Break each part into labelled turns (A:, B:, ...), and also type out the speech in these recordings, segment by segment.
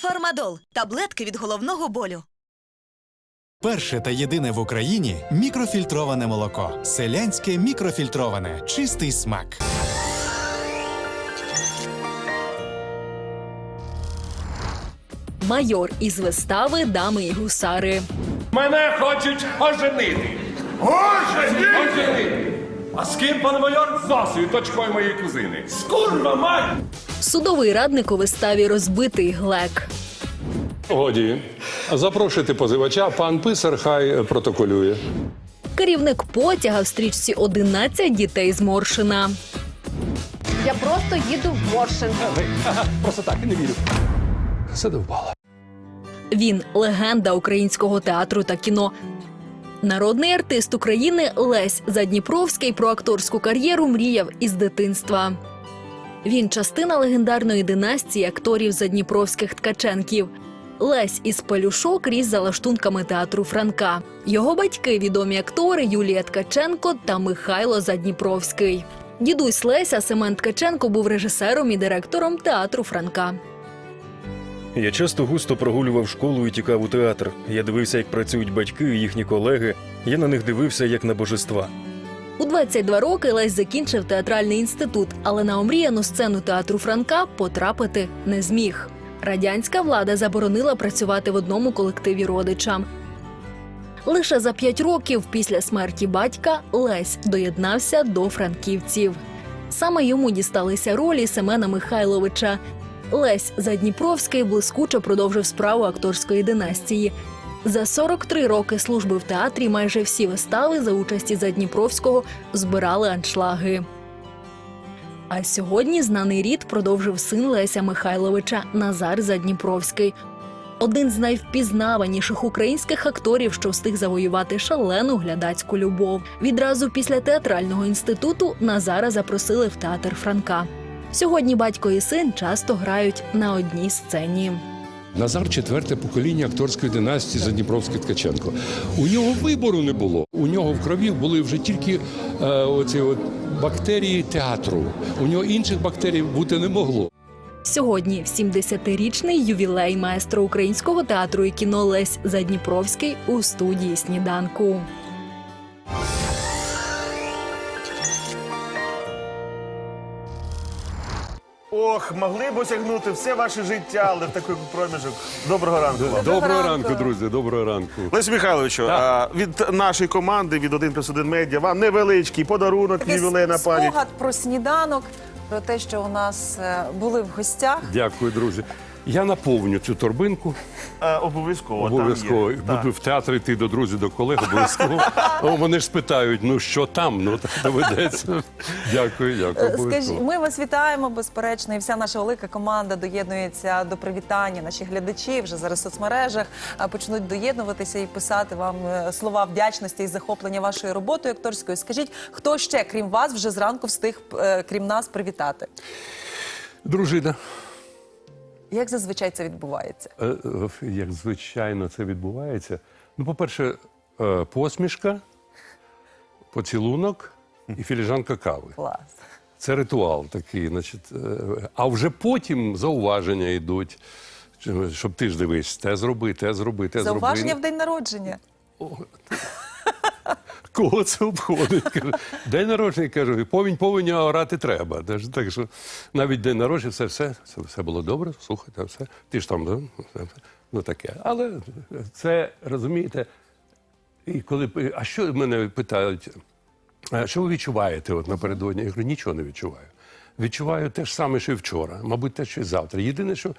A: Фармадол таблетки від головного болю.
B: Перше та єдине в Україні мікрофільтроване молоко. Селянське мікрофільтроване. Чистий смак.
C: Майор із вистави Дами і гусари.
D: Мене хочуть оженити. Оженити? А з ким, пане майор? З Васою, дочкою моєї кузини. Скурва, мать!
C: Судовий радник у виставі Розбитий глек.
E: Годі. Запрошуйте позивача, пан писар хай протоколює.
C: Керівник потяга в стрічці 11 дітей з Моршина.
F: Я просто їду в Моршин.
E: Просто так, не вірю. Задовбала.
C: Він легенда українського театру та кіно. Народний артист України Лесь Задніпровський про акторську кар'єру мріяв із дитинства. Він частина легендарної династії акторів задніпровських ткаченків. Лесь із пелюшок ріс за лаштунками театру Франка. Його батьки відомі актори Юлія Ткаченко та Михайло Задніпровський. Дідусь Леся Семен Ткаченко був режисером і директором театру Франка.
G: Я часто густо прогулював школу і тікав у театр. Я дивився, як працюють батьки і їхні колеги. Я на них дивився як на божества.
C: У 22 роки Лесь закінчив театральний інститут, але на омріяну сцену театру Франка потрапити не зміг. Радянська влада заборонила працювати в одному колективі родичам. Лише за п'ять років після смерті батька Лесь доєднався до франківців. Саме йому дісталися ролі Семена Михайловича. Лесь Задніпровський блискуче продовжив справу акторської династії. За 43 роки служби в театрі майже всі вистави за участі Задніпровського збирали аншлаги. А сьогодні знаний рід продовжив син Леся Михайловича Назар Задніпровський. Один з найвпізнаваніших українських акторів, що встиг завоювати шалену глядацьку любов. Відразу після театрального інституту Назара запросили в театр Франка. Сьогодні батько і син часто грають на одній сцені.
E: Назар четверте покоління акторської династії Задніпровський Ткаченко. У нього вибору не було. У нього в крові були вже тільки е, оці от бактерії театру. У нього інших бактерій бути не могло.
C: Сьогодні 70-річний ювілей маестро українського театру і кіно Лесь Задніпровський у студії сніданку.
H: Ох, могли б осягнути все ваше життя, але в такий проміжок. Доброго ранку вам.
E: Доброго ранку, друзі. Доброго ранку.
H: Лесі Михайловичу, а, від нашої команди, від 1 плюс 1 медіа, вам невеличкий подарунок
I: Такий
H: ювілейна пам'ять.
I: спогад про сніданок, про те, що у нас е, були в гостях.
E: Дякую, друзі. Я наповню цю торбинку.
H: А, обов'язково. там
E: Обов'язково.
H: є. Так.
E: Буду в театр йти до друзів, до колег, обов'язково. О, Вони ж спитають, ну що там? Ну так доведеться. Дякую, дякую.
I: Е, Скажіть,
E: обов'язково.
I: ми вас вітаємо безперечно, і вся наша велика команда доєднується до привітання. Наші глядачі вже зараз в соцмережах е, почнуть доєднуватися і писати вам е, слова вдячності і захоплення вашою роботою акторською. Скажіть, хто ще, крім вас, вже зранку встиг, е, крім нас, привітати?
E: Дружина.
I: Як зазвичай це відбувається?
E: Е, е, Як звичайно це відбувається. Ну, по-перше, е, посмішка, поцілунок і філіжанка кави.
I: Клас.
E: Це ритуал такий. Значить, а вже потім зауваження йдуть. Щоб ти ж дивись, те зроби, те зроби, те
I: Зауваження в день народження.
E: Кого це обходить? Кажу, День народження, кажу, повінь повінь, а орати треба. Так що навіть день народження, все, все, все, все було добре, слухайте, все. Ти ж там, да? Ну таке. Але це, розумієте, і коли а що мене питають, а що ви відчуваєте от напередодні? Я говорю, нічого не відчуваю. Відчуваю те ж саме, що і вчора, мабуть, те, що і завтра. Єдине, що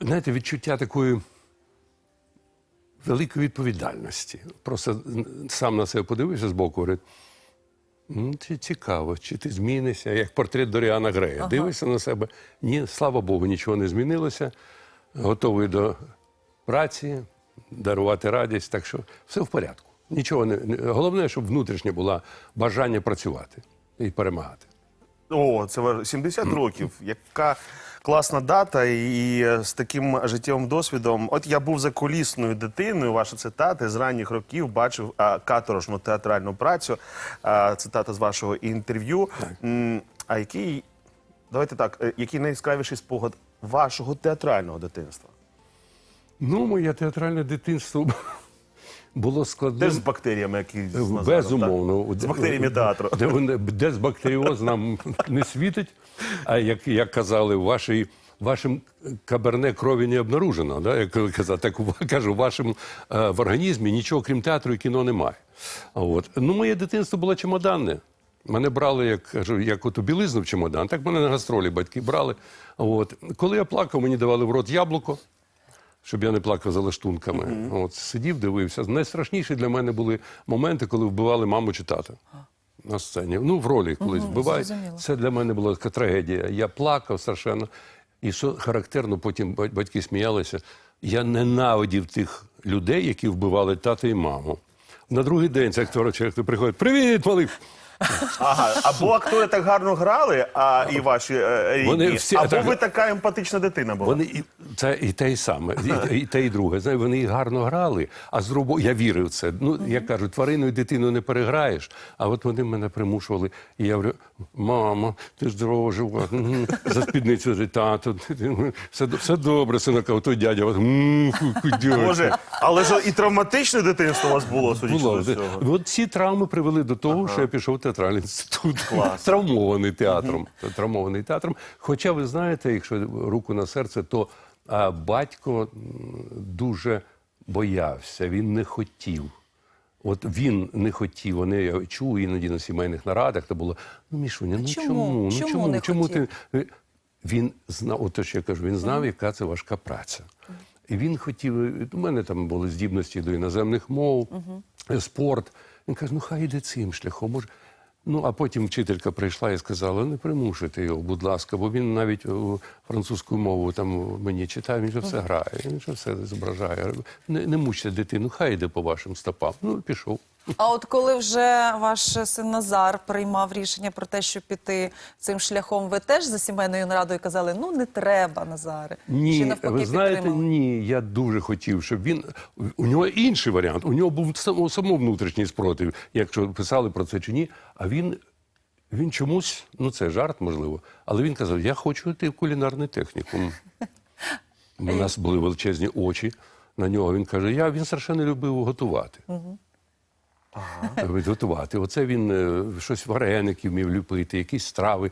E: знаєте, відчуття такої великої відповідальності. Просто сам на себе подивився з боку, говорить. Ну, це цікаво, чи ти змінишся, як портрет Доріана Грея. Дивишся на себе. Ні, слава Богу, нічого не змінилося. Готовий до праці, дарувати радість. Так що все в порядку. Нічого не не- головне, щоб внутрішнє було бажання працювати і перемагати.
H: О, це важ- 70 років. Яка класна дата, і, і з таким життєвим досвідом. От я був закулісною дитиною, ваші цитати з ранніх років бачив а, каторжну театральну працю. Цитата з вашого інтерв'ю. А який, давайте так, е, який найяскравіший спогад вашого театрального дитинства?
E: Ну, моє театральне дитинство було складним.
H: Теж з бактеріями, які з Назаром,
E: Безумовно.
H: так? З бактеріями театру.
E: Де, вони- де з бактеріоз нам не світить, а як, як казали, в вашій, вашим каберне крові не обнаружено. Да? Як ви так кажу, в вашому е, в організмі нічого крім театру і кіно немає. От. Ну, моє дитинство було чемоданне. Мене брали, як кажу, як от у білизну в чемодан, так мене на гастролі батьки брали. От. Коли я плакав, мені давали в рот яблуко щоб я не плакав за лаштунками. От сидів, дивився. Найстрашніші для мене були моменти, коли вбивали маму чи тата. На сцені. Ну, в ролі колись вбивають.
I: зрозуміло.
E: Це для мене була така трагедія. Я плакав страшенно. І що характерно, потім батьки сміялися. Я ненавидів тих людей, які вбивали тата і маму. На другий день актор чи актор приходить: Привіт, малий!
H: Ага, або актори так гарно грали, а і ваші е, рідні,
E: Вони всі
H: або
E: так-
H: ви така емпатична дитина була.
E: Вони і це і те, і саме, і, і те, і друге. Знаєте, вони і гарно грали, а з другого я вірив в це. Ну як кажуть, тварину і дитину не переграєш. А от вони мене примушували. І я говорю: мамо, ти ж здорово жива. За спідницю вже тато. Все, все добре, синок, а той дядя.
H: Боже, але ж і травматичне дитинство у вас було, судячи
E: Було.
H: з цього.
E: От ці травми привели до того, що я пішов в театральний інститут. Травмований театром. Травмований театром. Хоча ви знаєте, якщо руку на серце, то а, батько м, дуже боявся, він не хотів. От він не хотів, вони я чую іноді на сімейних нарадах, то було ну Мішуня, ну
I: чому?
E: чому? Ну
I: Чому
E: чому?
I: не
E: чому ти він знав, от те, що я кажу, він знав, яка це важка праця. І він хотів. У мене там були здібності до іноземних мов, спорт. Він каже, ну хай іде цим шляхом. Може. Ну, а потім вчителька прийшла і сказала: не примушуйте його, будь ласка, бо він навіть у французьку мову там мені читає, він же все грає, він же все зображає. Не, не мучте дитину, хай йде по вашим стопам. Ну, пішов.
I: А от коли вже ваш син Назар приймав рішення про те, щоб піти цим шляхом, ви теж за сімейною нарадою казали, ну не треба, Назаре. Чи
E: Ні,
I: навпаки
E: ви знаєте,
I: підтримали?
E: ні, я дуже хотів, щоб він. У нього інший варіант. У нього був само, само внутрішній спротив, якщо писали про це чи ні. А він, він чомусь, ну це жарт, можливо, але він казав: Я хочу йти в кулінарний технікум. У нас були величезні очі на нього. Він каже: Я він страшенно любив готувати. Ага. Готувати. Оце він е, щось вареники вмів ліпити, якісь страви.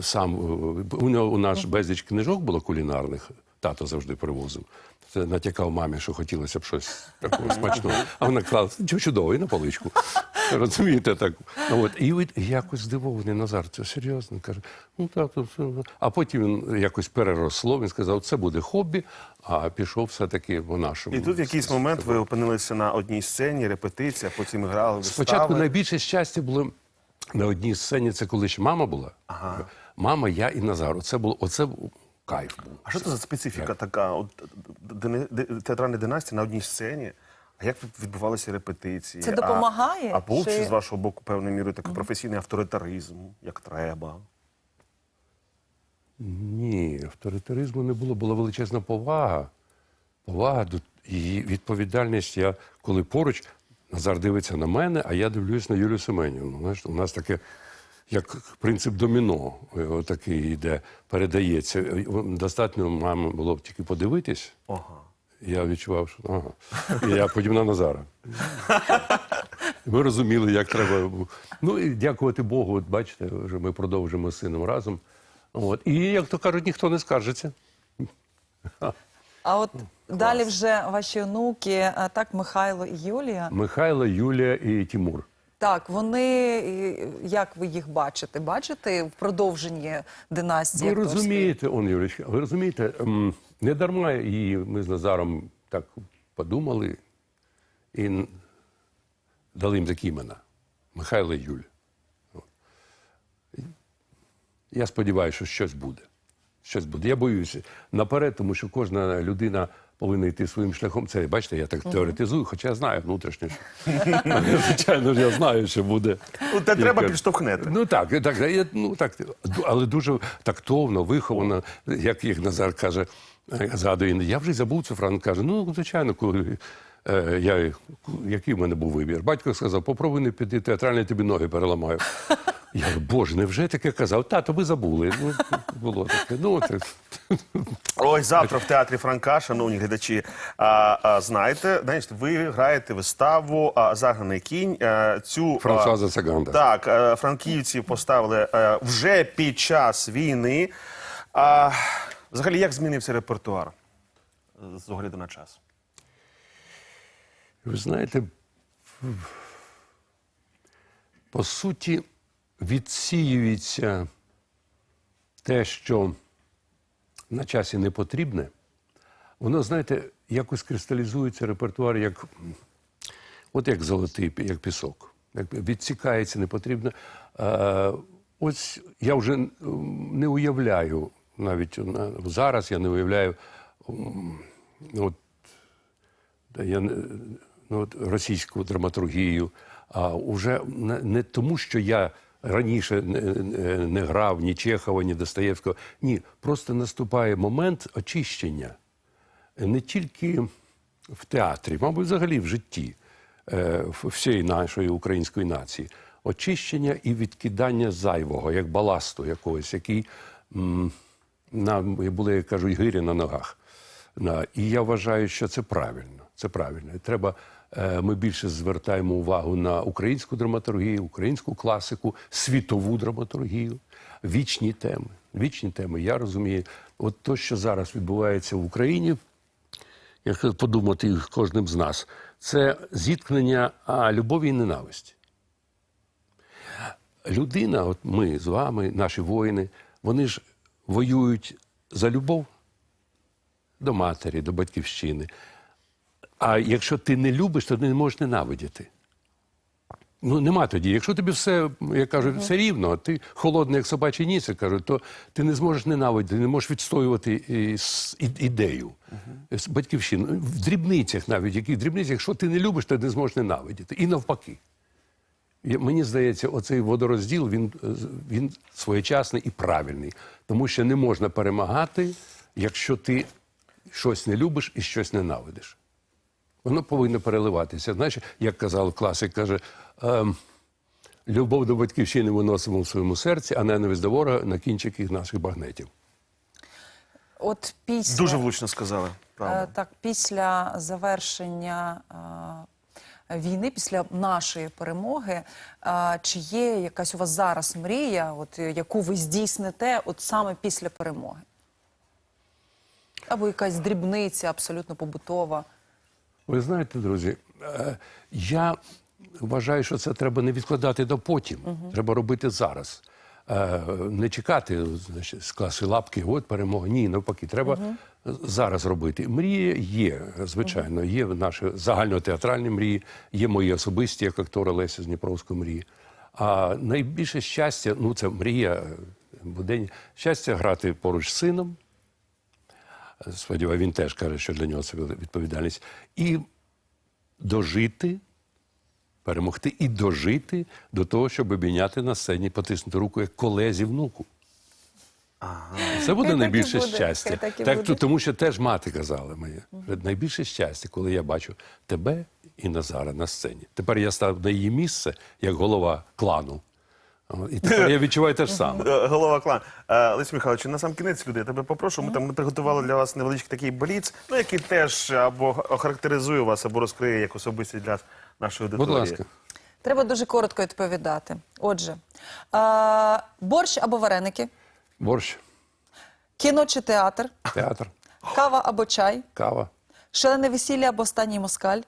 E: Сам, е, у нього у нас безліч книжок було кулінарних, тато завжди привозив. Натякав мамі, що хотілося б щось такого смачного. А вона клала «Чу- чудово, і на поличку. Розумієте, так. От. І якось здивований Назар, це серйозно. Каже, ну так, то все. А потім він якось переросло, він сказав, це буде хобі, а пішов все-таки по нашому.
H: І тут в якийсь момент ви опинилися на одній сцені, репетиція, потім грали вистави.
E: Спочатку найбільше щастя було на одній сцені, це коли ще мама була. Мама, я і Назар. Оце було, оце кайф був.
H: А що це за специфіка така? От, театральна династія на одній сцені. А як відбувалися репетиції?
I: Це допомагає?
H: А, був
I: Чи-
H: чи з вашого боку певною мірою такий професійний авторитаризм, як треба?
E: Ні, авторитаризму не було, була величезна повага. Повага до її відповідальність. Я коли поруч Назар дивиться на мене, а я дивлюсь на Юлію Семенівну. Знаєш, у нас таке, як принцип доміно, е, такий йде, передається. Е, Достатньо мамі було б тільки подивитись.
H: Ага.
E: Я відчував, що ага. І я подібна на Назара. Ми розуміли, як треба. Ну і дякувати Богу, от бачите, вже ми продовжимо з сином разом. От. І як то кажуть, ніхто не скаржиться.
I: А от далі вже ваші онуки, так, Михайло і Юлія.
E: Михайло, Юлія і Тимур.
I: Так, вони як ви їх бачите? Бачите в продовженні династії?
E: Ви
I: акторської?
E: розумієте, он Юрич, ви розумієте, ем, не дарма і ми з Назаром так подумали і дали їм такі імена. Михайло. От. Я сподіваюся, що щось буде. Щось буде. Я боюся наперед, тому що кожна людина повинна йти своїм шляхом. Це, бачите, я так теоретизую, хоча я знаю внутрішньо. Звичайно ж, я знаю, що буде.
H: Ну, те треба
E: Яке-
H: підштовхнути.
E: Ну так, так, я, ну так, ду- але дуже тактовно, виховано, як їх Назар каже, е, згадує, я вже й забув цю фразу. Каже, ну, звичайно, коли я, який в мене був вибір? Батько сказав, попробуй не піти театральний, я тобі ноги переламаю. Я говорю, боже, невже таке казав? Тато, ви забули. Ну, було таке. Ну, це...
H: Ой, завтра в театрі Франка, шановні глядачі, а, а, знаєте, значить, ви граєте виставу а, Загнаний кінь. А, цю
E: Франсуаза Саганда.
H: Так, е, франківці поставили е, вже під час війни. А, взагалі, як змінився репертуар е, з огляду на час?
E: Ви знаєте, по суті, відсіюється те, що на часі не потрібне. Воно, знаєте, якось кристалізується репертуар, як, от як золотий, як пісок. Як відсікається не потрібно. Е, ось я вже не уявляю, навіть зараз я не уявляю. От, я не- ну, російську драматургію, а вже не, тому, що я раніше не, грав ні Чехова, ні Достоєвського. Ні, просто наступає момент очищення не тільки в театрі, мабуть, взагалі в житті е, всієї нашої української нації. Очищення і відкидання зайвого, як баласту якогось, який нам були, як кажуть, гирі на ногах. І я вважаю, що це правильно. Це правильно. Треба, е, ми більше звертаємо увагу на українську драматургію, українську класику, світову драматургію, вічні теми. Вічні теми. Я розумію, от то, що зараз відбувається в Україні, якщо подумати кожним з нас, це зіткнення любові і ненависті. Людина, от ми з вами, наші воїни, вони ж воюють за любов до матері, до батьківщини. А якщо ти не любиш, то ти не можеш ненавидіти. Ну, нема тоді. Якщо тобі все, як кажуть, все рівно, ти холодний, як собачий ніс, як кажуть, то ти не зможеш ненавидіти, не можеш відстоювати і, і- ідею з батьківщини. В дрібницях навіть, які дрібниці, якщо ти не любиш, то ти не зможеш ненавидіти. І навпаки. Я- Мені здається, оцей водорозділ він, е, він своєчасний і правильний. Тому що не можна перемагати, якщо ти щось не любиш і щось ненавидиш. Воно повинно переливатися. Знаєш, як казав класик, каже, ем, любов до батьківщини виносимо в своєму серці, а ненависть до ворога на кінчиках наших багнетів.
I: От після
H: Дуже влучно сказали. Правда.
I: Е, Так, після завершення е, війни, після нашої перемоги, е, чи є якась у вас зараз мрія, от, яку ви здійсните от саме після перемоги? Або якась дрібниця абсолютно побутова.
E: Ви знаєте, друзі, е, я вважаю, що це треба не відкладати до потім. Треба робити зараз. Е, Не чекати, значить, скласти лапки, от перемога. Ні, навпаки, треба зараз робити. Мрії є, звичайно, є наші загальнотеатральні мрії, є мої особисті, як актора Леся з Дніпровської мрії. А найбільше щастя, ну це мрія е, будень, щастя грати поруч з сином. Сподіваюся, він теж каже, що для нього це відповідальність. І дожити, перемогти і дожити до того, щоб обійняти на сцені, потиснути руку як колезі внуку. Це буде
I: Хай так
E: найбільше
I: буде,
E: щастя.
I: так
E: Так,
I: буде.
E: тому що теж мати казала моє. Найбільше щастя, коли я бачу тебе і Назара на сцені. Тепер я став на її місце як голова клану. І тепер я відчуваю те ж саме.
H: Голова клан. Е, Лесь Михайлович, на сам кінець люди, я тебе попрошу. Ми там приготували для вас невеличкий такий бліц, ну який теж або охарактеризує вас, або розкриє як особистість для нашої
E: Будь
H: аудиторії.
E: ласка.
I: Треба дуже коротко відповідати. Отже, е, борщ або вареники,
E: Борщ,
I: кіно чи театр,
E: театр,
I: кава або чай,
E: кава,
I: шалене весілля або останній москаль.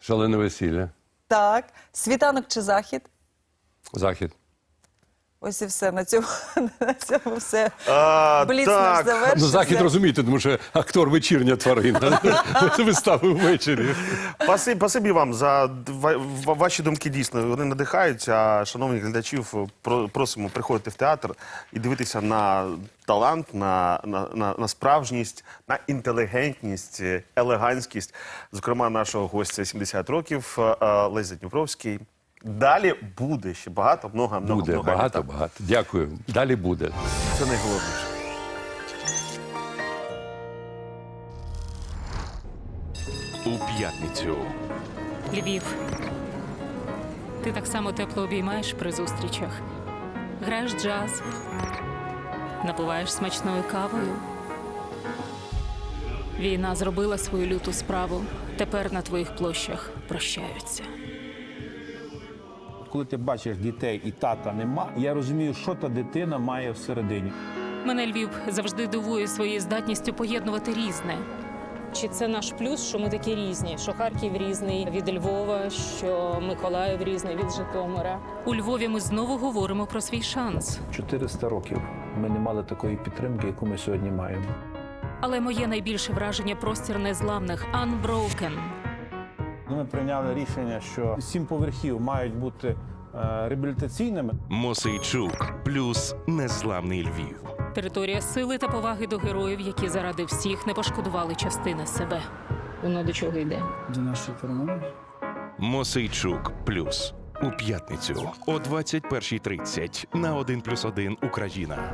E: шалене весілля,
I: Так, світанок чи захід.
E: Захід.
I: Ось і все. На цьому, на цьому все.
H: А,
I: Бліц наш завершився.
E: Ну, захід розумієте, тому що актор вечірня тварина. Вистави ввечері.
H: Пасибі, пасибі вам за ваші думки дійсно вони надихають. А шановних глядачів про- просимо приходити в театр і дивитися на талант, на, на, на, на справжність, на інтелігентність, елегантськість. Зокрема, нашого гостя 70 років Леся Дніпровський. Далі буде ще багато, много, много,
E: Буде
H: много
E: багато,
H: літа.
E: багато. Дякую. Далі буде.
H: Це найголовніше.
J: у п'ятницю.
K: Львів. Ти так само тепло обіймаєш при зустрічах. Граєш джаз, напиваєш смачною кавою. Війна зробила свою люту справу. Тепер на твоїх площах прощаються.
L: Коли ти бачиш дітей і тата нема, я розумію, що та дитина має всередині.
K: Мене Львів завжди дивує своєю здатністю поєднувати різне. Чи це наш плюс, що ми такі різні? Що Харків різний від Львова, що Миколаїв різний від Житомира. У Львові ми знову говоримо про свій шанс.
L: 400 років ми не мали такої підтримки, яку ми сьогодні маємо.
K: Але моє найбільше враження простір незламних Unbroken.
L: Ми прийняли рішення, що сім поверхів мають бути е, реабілітаційними.
J: Мосейчук плюс незламний Львів.
K: Територія сили та поваги до героїв, які заради всіх не пошкодували частини себе. Воно до чого йде?
L: До нашої перемоги.
J: Мосейчук плюс у п'ятницю о 21.30 на 1+,1 Україна.